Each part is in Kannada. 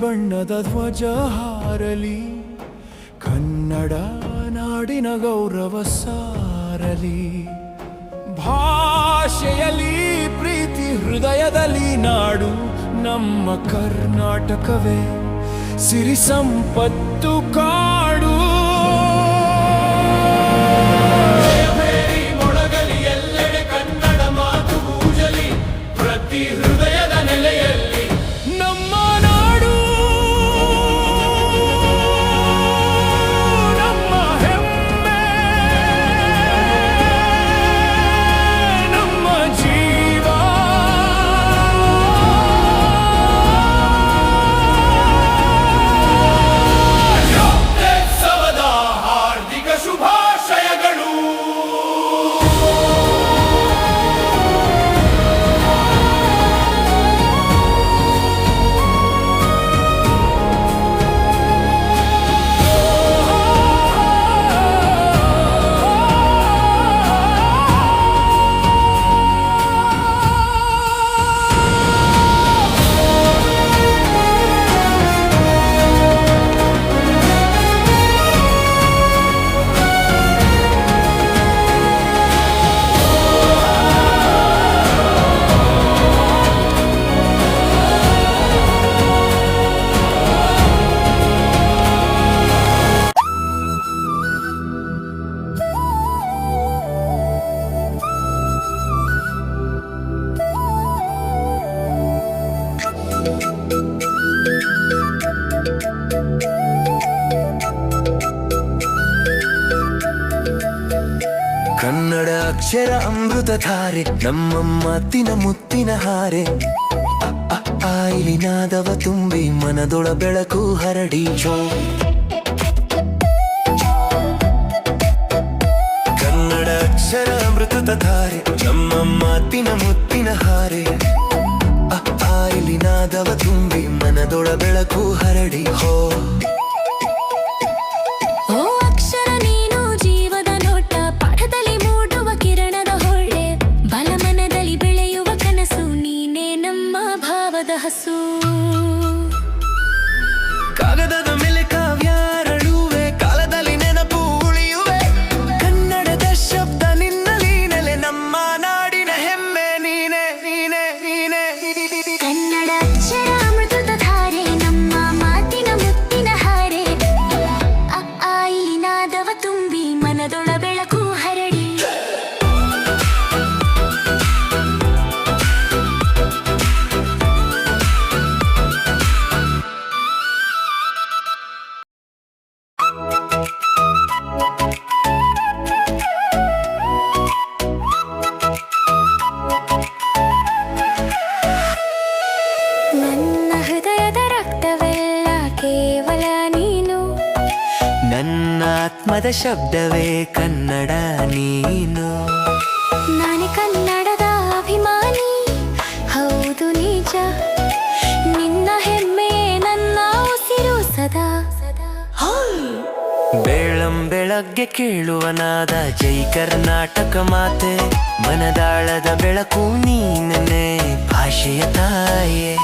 ಬಣ್ಣದ ಧ್ವಜ ಹಾರಲಿ. ಕನ್ನಡ ನಾಡಿನ ಗೌರವ ಸಾರಲಿ. ಭಾಷೆಯಲ್ಲಿ ಪ್ರೀತಿ ಹೃದಯದಲ್ಲಿ ನಾಡು ನಮ್ಮ ಕರ್ನಾಟಕವೇ. ಸಿರಿ ಸಂಪತ್ತು ಕಾಡು ಧಾರೆ ನಮ್ಮ ಮಾತಿನ ಮುತ್ತಿನ ಹಾರೆ. ಅ, ಅ, ಆ, ಇಲ್ಲಿ ನಾದವ ತುಂಬಿ ಮನದೊಳ ಬೆಳಕು ಹರಡಿ. ಜೋ ಕನ್ನಡ ಅಕ್ಷರ ಅಮೃತ ಧಾರೆ ನಮ್ಮ ಮಾತಿನ ಮುತ್ತಿನ ಹಾರೆ. ಆಯಿಲಿನಾದವ ನಾದವ ತುಂಬಿ ಮನದೊಳ ಬೆಳಕು ಹರಡಿ. ಹೋ ಶಬ್ದವೇ ಕನ್ನಡ ನೀನು? ನಾನೇ ಕನ್ನಡದ ಅಭಿಮಾನಿ ಹೌದು ನಿಜ. ನಿನ್ನ ಹೆಮ್ಮೆ ನನ್ನ ಉಸಿರು ಸದಾ. ಸದಾ ಬೆಳಂ ಬೆಳಗ್ಗೆ ಕೇಳುವನಾದ ಜೈ ಕರ್ನಾಟಕ ಮಾತೆ ಮನದಾಳದ ಬೆಳಕು ನೀನೇ ಭಾಷೆಯ ತಾಯೇ.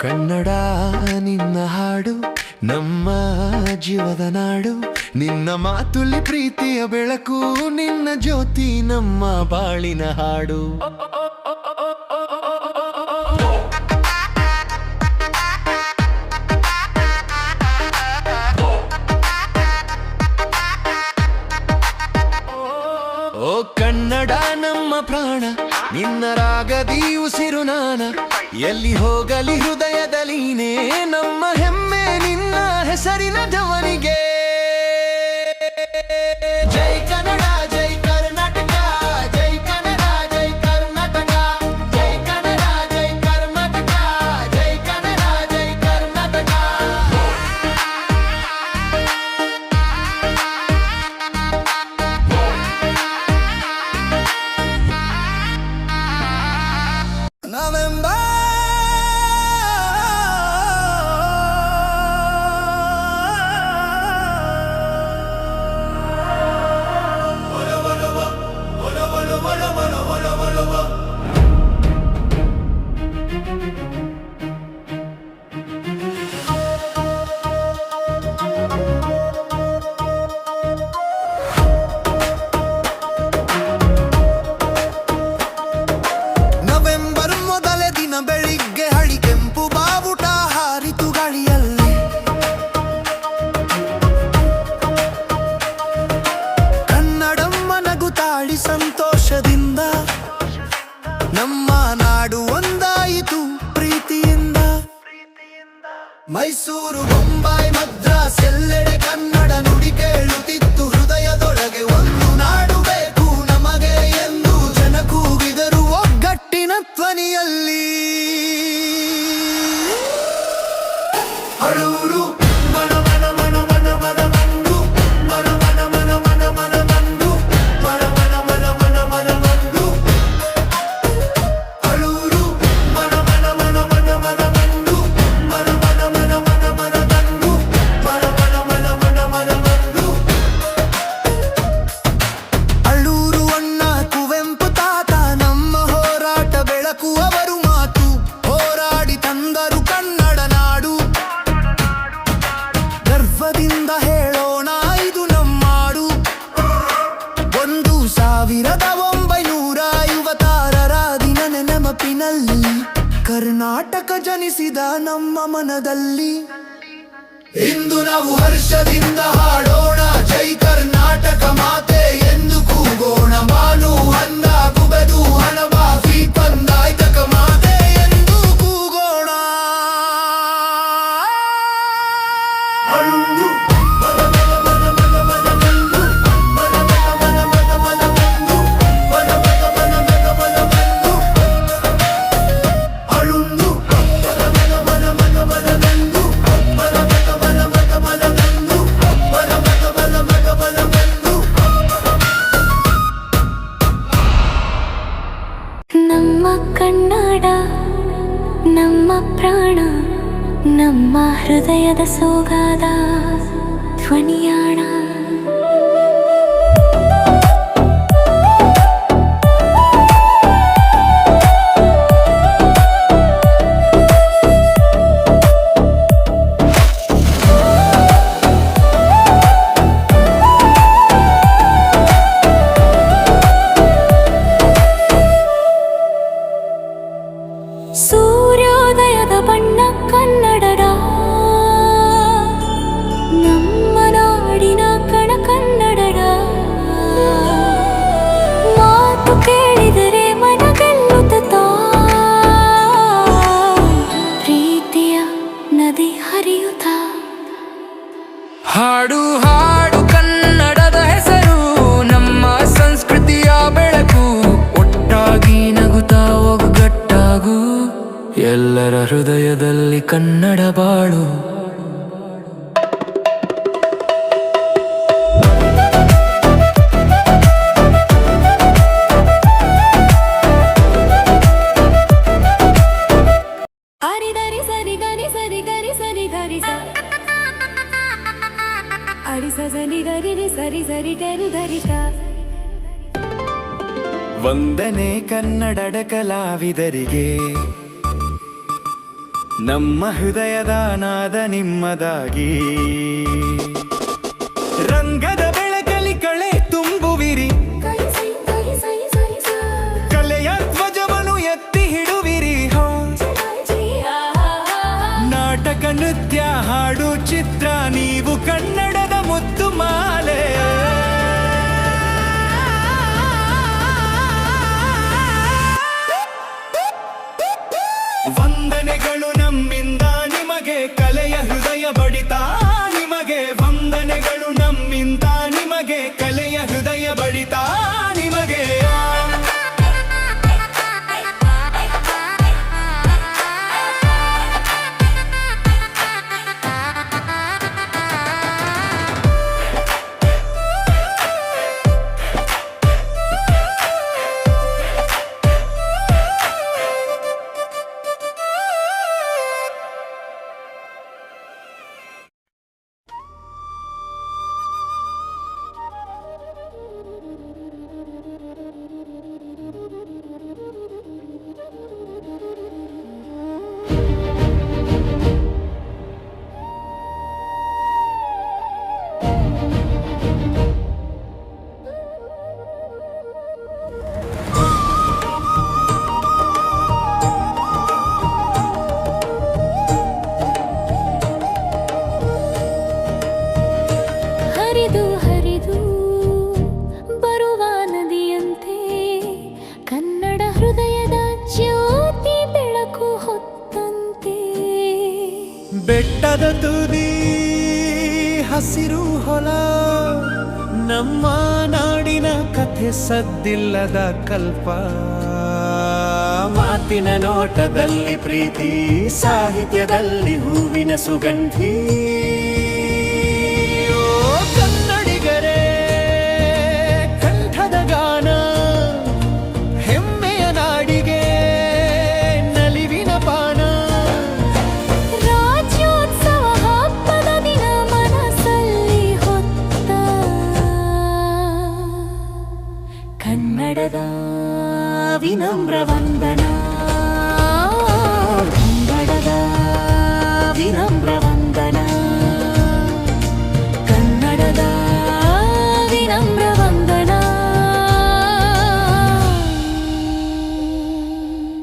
ಕನ್ನಡ ನಿನ್ನ ಹಾಡು, ನಮ್ಮ ಜೀವದ ನಾಡು, ನಿನ್ನ ಮಾತುಲಿ ಪ್ರೀತಿಯ ಬೆಳಕು, ನಿನ್ನ ಜ್ಯೋತಿ, ನಮ್ಮ ಬಾಳಿನ ಹಾಡು. ಆಗದಿ ಉಸಿರು ನಾನ ಎಲ್ಲಿ ಹೋಗಲಿ ಹೃದಯದಲ್ಲಿ ನಮ್ಮ ಹೆಮ್ಮೆ ನಿನ್ನ ಹೆಸರಿನ ಧವನಿಗೆ ಹಳಿ ಕೆಂಪು ಬಾವುಟ ಹಾರಿತು ಗಾಳಿಯಲ್ಲಿ. ಕನ್ನಡಮ್ಮ ನಗು ತಾಳಿ ಸಂತೋಷದಿಂದ ನಮ್ಮ ನಾಡು ಒಂದಾಯಿತು ಪ್ರೀತಿಯಿಂದ. ಮೈಸೂರು Paruru ನಮ್ಮ ಮನದಲ್ಲಿ. ಇಂದು ನಾವು ಹರ್ಷದಿಂದ ಹಾಡೋಣ. ಜೈ ಕರ್ನಾಟಕ ಮಾತೆ ಎಂದು ಕೂಗೋಣ. ಮಾನು ಹನ್ನ ಕುಬೆದು ಹಣವಾಫಿ ಪಂದಾಯ್ತಕ ಮಾತೆ ಎಂದು ಕೂಗೋಣ. ಹೃದಯದ ಸೋಗಾದ ಧ್ವನಿಯ ಕನ್ನಡದ ಕಲಾವಿದರಿಗೆ ನಮ್ಮ ಹೃದಯದಾನಾದ ನಿಮ್ಮದಾಗಿ. ராணி மகையா ಬೆಟ್ಟದ ತುದಿ, ಹಸಿರು ಹೊಲ, ನಮ್ಮ ನಾಡಿನ ಕಥೆ ಸದ್ದಿಲ್ಲದ ಕಲ್ಪ. ಮಾತಿನ ನೋಟದಲ್ಲಿ ಪ್ರೀತಿ, ಸಾಹಿತ್ಯದಲ್ಲಿ ಹೂವಿನ ಸುಗಂಧಿ.